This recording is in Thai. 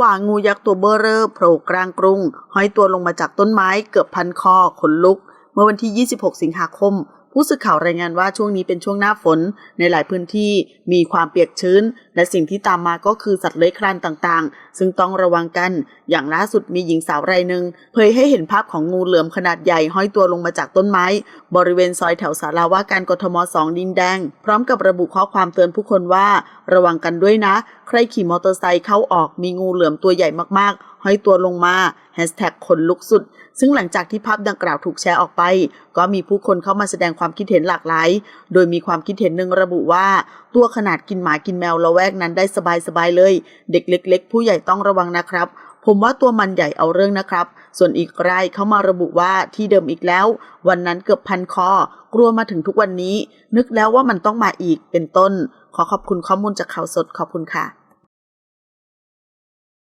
วางูยักษ์ตัวเบ้อเร่อโผล่กลางกรุงห้อยตัวลงมาจากต้นไม้เกือบพันคอขนลุก เมื่อวันที่ 26 สิงหาคม ผู้สื่อข่าวรายงานว่าช่วงนี้เป็นช่วงหน้าฝน ในหลายพื้นที่มีความเปียกชื้น และสิ่งที่ตามมาก็คือสัตว์เลื้อยคลานต่างๆ ซึ่งต้องระวังกัน อย่างล่าสุดมีหญิงสาวรายหนึ่งเผยให้เห็นภาพของงูเหลือมขนาดใหญ่ห้อยตัวลงมาจากต้นไม้ บริเวณซอยแถวสาราว่าการกทมสองดินแดง พร้อมกับระบุข้อความเตือนผู้คนว่า ระวังกันด้วยนะ ใครขี่มอเตอร์ไซค์เข้าออกมีงูเหลือมตัวใหญ่มากๆห้อยตัวลงมาแฮชแท็กขนลุกสุด ซึ่งหลังจากที่ภาพดังกล่าวถูกแชร์ออกไป ก็มีผู้คนเข้ามาแสดงความคิดเห็นหลากหลาย โดยมีความคิดเห็นหนึ่งระบุว่า ตัวขนาดกินหมากินแมวละแวกนั้นได้สบายๆเลย เด็กเล็ก ๆ ผู้ใหญ่ต้องระวังนะครับผมว่าตัวมันใหญ่เอาเรื่องนะครับ ส่วนอีกรายเข้ามาระบุว่าที่เดิมอีกแล้ว วันนั้นเกือบพันคอ กลัวมาถึงทุกวันนี้ นึกแล้วว่ามันต้องมาอีกเป็นต้น ขอขอบคุณข้อมูลจากข่าวสดขอบคุณค่ะ